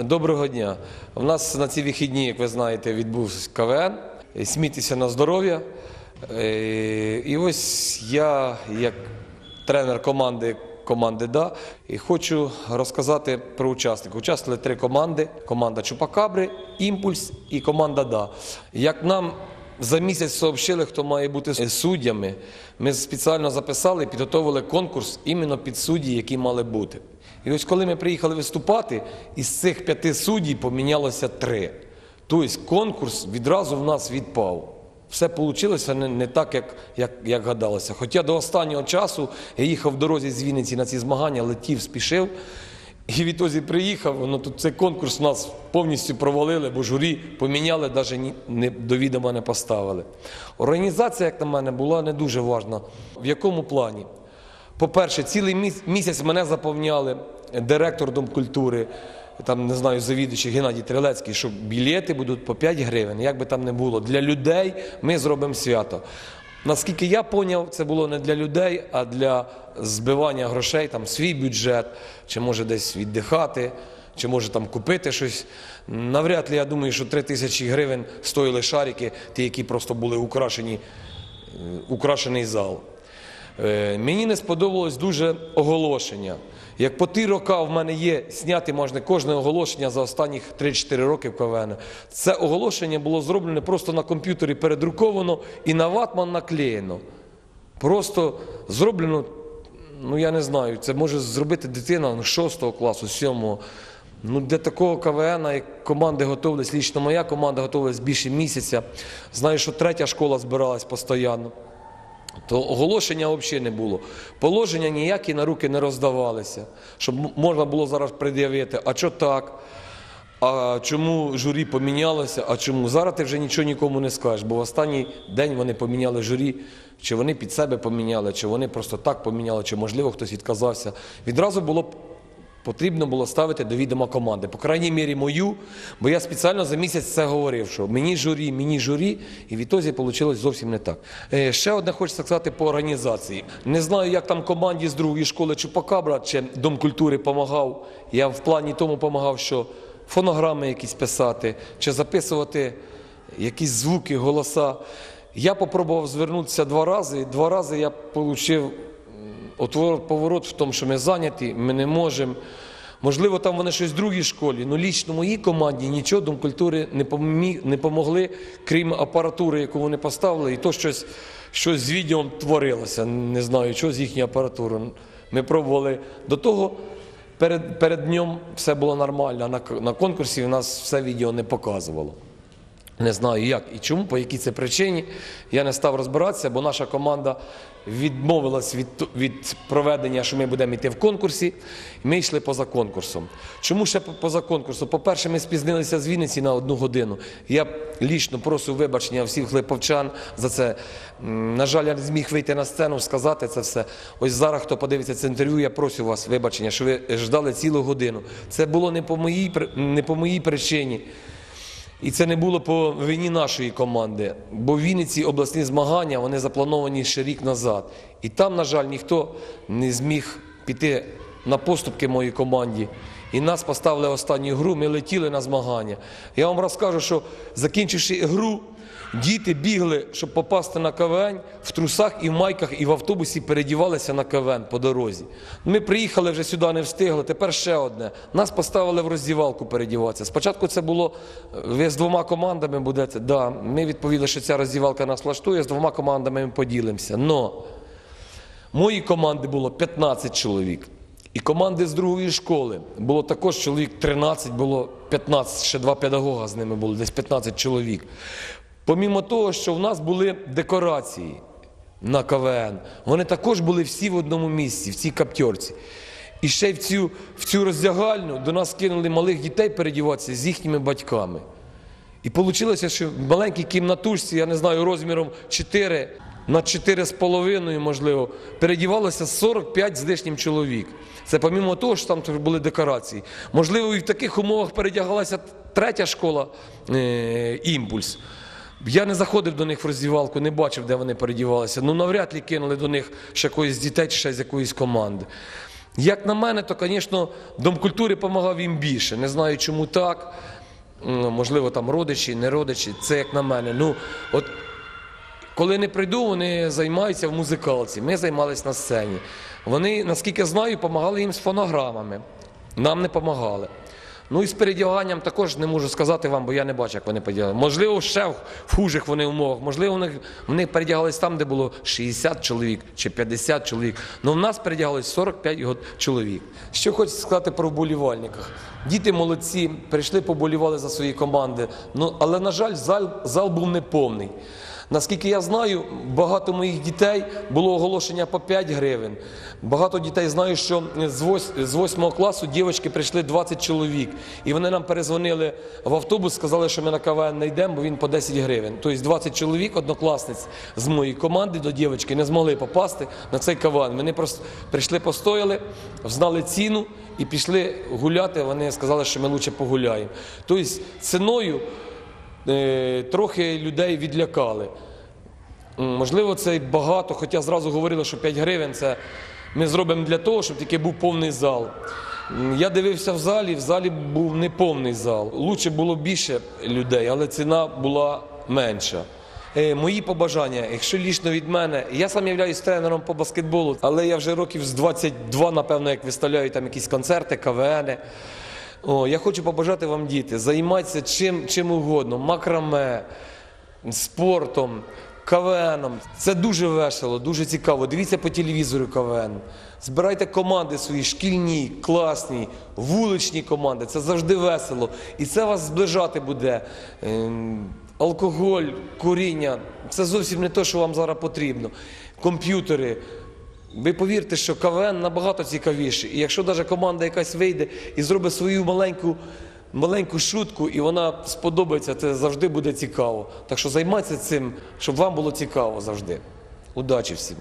Доброго дня. У нас на ці вихідні, як ви знаєте, відбувся КВН. Смійтеся на здоров'я. Е, І ось я, як тренер команди команди ДА, і хочу розказати про учасників. Участвували три команди: команда Чупакабри, Імпульс і команда ДА. Як нам за місяць сообщили, хто має бути суддями, ми спеціально записали і підготовили конкурс іменно під судді, які мали бути. І ось коли ми приїхали виступати, із цих п'яти суддів помінялося три. Тобто конкурс відразу в нас відпав. Все вийшло не, не так, як, як, як гадалося. Хоча до останнього часу я їхав в дорозі з Вінниці на ці змагання, летів, спішив. І відтоді приїхав, ну тут цей конкурс нас повністю провалили, бо журі поміняли, навіть не, до відома не поставили. Організація, як на мене, була не дуже важна. В якому плані? По-перше, цілий місяць мене заповняли директор Домкультури, там не знаю, завідуючий Геннадій Трилецький, що білети будуть по 5 гривень, як би там не було. Для людей ми зробимо свято. Наскільки я поняв, це було не для людей, а для збивання грошей, там свій бюджет, чи може десь віддихати, чи може там купити щось. Навряд ли я думаю, що 3 тисячі гривень стоїли шарики, ті, які просто були украшені, е, украшений зал. Е, Мені не сподобалось дуже оголошення. Як по ті роки в мене є зняти можна кожне оголошення за останніх 3-4 роки в КВН. Це оголошення було зроблене просто на комп'ютері передруковано і на ватман наклеєно. Просто зроблено, ну я не знаю, це може зробити дитина ну, 6 класу, 7. Ну, для такого КВН, як команди готувалися, лічно моя команда готувалась більше місяця. Знаю, що третя школа збиралась постійно. То оголошення взагалі не було. Положення ніякі на руки не роздавалися, щоб можна було зараз пред'явити, а що так? А чому журі помінялося? А чому? Зараз ти вже нічого нікому не скажеш, бо в останній день вони поміняли журі, чи вони під себе поміняли, чи вони просто так поміняли, чи можливо хтось відказався. Відразу було потрібно було ставити до відома команди. По крайній мірі мою, бо я спеціально за місяць це говорив, що мені журі, мені журі, і відтоді вийшло зовсім не так. Е, Ще одне хочеться сказати по організації. Не знаю, як там команді з другої школи Чупакабра чи Дом культури допомагав. Я в плані тому допомагав, що фонограми якісь писати, чи записувати якісь звуки, голоса. Я попробував звернутися два рази, два рази я отримав отворот, поворот в тому, що ми зайняті, ми не можемо. Можливо, там вони щось в другій школі, але лічно моїй команді нічого Дом культури не, помогли, крім апаратури, яку вони поставили, і то щось, щось з відео творилося. Не знаю, що з їхньою апаратурою. Ми пробували до того. Перед, перед днем все було нормально, на, на конкурсі у нас все відео не показувало. Не знаю як і чому, по якій це причині. Я не став розбиратися, бо наша команда відмовилась від, від проведення, що ми будемо йти в конкурсі. Ми йшли поза конкурсом. Чому ще поза конкурсом? По-перше, ми спізнилися з Вінниці на одну годину. Я лічно прошу вибачення всіх хлиповчан за це. На жаль, я не зміг вийти на сцену, сказати це все. Ось зараз, хто подивиться це інтерв'ю, я прошу вас вибачення, що ви ждали цілу годину. Це було не по моїй, не по моїй причині. І це не було по вині нашої команди, бо в Вінниці обласні змагання вони заплановані ще рік назад. І там, на жаль, ніхто не зміг піти на поступки моїй команді. І нас поставили останню гру, ми летіли на змагання. Я вам розкажу, що закінчивши гру, діти бігли, щоб попасти на КВН в трусах і в майках, і в автобусі передівалися на КВН по дорозі. Ми приїхали вже сюди, не встигли. Тепер ще одне. Нас поставили в роздівалку передіватися. Спочатку це було ви з двома командами будете. Да, ми відповіли, що ця роздівалка нас влаштує, з двома командами ми поділимося. Но Мої команди було 15 чоловік. І команди з другої школи було також чоловік 13, було 15, ще два педагога з ними було, десь 15 чоловік. Помімо того, що в нас були декорації на КВН, вони також були всі в одному місці, в цій каптьорці. І ще в цю, в цю роздягальню до нас кинули малих дітей передіватися з їхніми батьками. І вийшло, що в маленькій кімнатушці, я не знаю, розміром 4 на 4,5, можливо, передівалося 45 з лишнім чоловік. Це помімо того, що там були декорації. Можливо, і в таких умовах передягалася третя школа е, імпульс. Я не заходив до них в роздівалку, не бачив, де вони передівалися. Ну, навряд ли кинули до них ще когось з дітей чи ще з якоїсь команди. Як на мене, то, звісно, Дом культури допомагав їм більше. Не знаю, чому так. Можливо, там родичі, не родичі. Це як на мене. Ну, от коли не прийду, вони займаються в музикалці. Ми займалися на сцені. Вони, наскільки знаю, допомагали їм з фонограмами. Нам не допомагали. Ну і з передяганням також не можу сказати вам, бо я не бачу, як вони передягали. Можливо, ще в хужих вони умовах. Можливо, вони, вони передягались там, де було 60 чоловік чи 50 чоловік. Ну в нас передягались 45 год- чоловік. Що хочу сказати про вболівальниках. Діти молодці, прийшли, поболівали за свої команди. Ну, але, на жаль, зал, зал був неповний. Наскільки я знаю, багато моїх дітей було оголошення по 5 гривень. Багато дітей знаю, що з 8, з 8 класу дівчатки прийшли 20 чоловік. І вони нам перезвонили в автобус, сказали, що ми на КВН не йдемо, бо він по 10 гривень. Тобто 20 чоловік, однокласниць з моєї команди до дівчатки не змогли попасти на цей КВН. Вони просто прийшли, постояли, знали ціну і пішли гуляти. Вони сказали, що ми краще погуляємо. Тобто ціною трохи людей відлякали. Можливо, це багато, хоча зразу говорили, що 5 гривень це ми зробимо для того, щоб тільки був повний зал. Я дивився в залі, в залі був неповний зал. Лучше було більше людей, але ціна була менша. Е, Мої побажання, якщо лічно від мене, я сам являюсь тренером по баскетболу, але я вже років з 22, напевно, як виставляю там якісь концерти, КВНи. О, я хочу побажати вам, діти, займайтеся чим, чим угодно, макраме, спортом, КВНом. Це дуже весело, дуже цікаво. Дивіться по телевізору КВН. Збирайте команди свої, шкільні, класні, вуличні команди. Це завжди весело. І це вас зближати буде. Ем, Алкоголь, куріння це зовсім не те, що вам зараз потрібно. Комп'ютери. Ви повірте, що КВН набагато цікавіше. І якщо навіть команда якась вийде і зробить свою маленьку, маленьку шутку, і вона сподобається, це завжди буде цікаво. Так що займайтеся цим, щоб вам було цікаво завжди. Удачі всім!